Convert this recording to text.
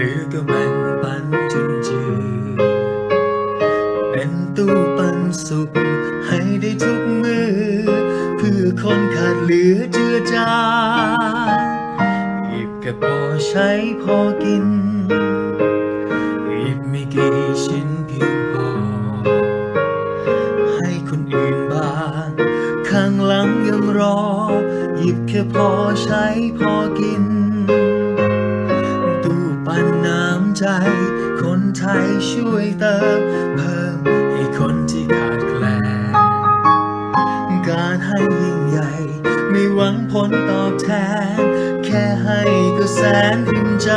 มือก็แบนปันจุนจือเป็นตู้ปันสุขให้ได้ทุกมือ เพื่อคนขาดเหลือเจือจานหยิบแค่พอใช้พอกินหยิบไม่กี่ชิ้นเพียงพอ ให้คนอื่นบ้าง ข้างหลังยังรอ หยิบแค่พอใช้พอกิน ใจ คนไทยช่วยเติมเพิ่มให้คนที่ขาดแคลน การให้ยิ่งใหญ่ ไม่หวังผลตอบแทน แค่ให้ก็แสนอิ่มใจ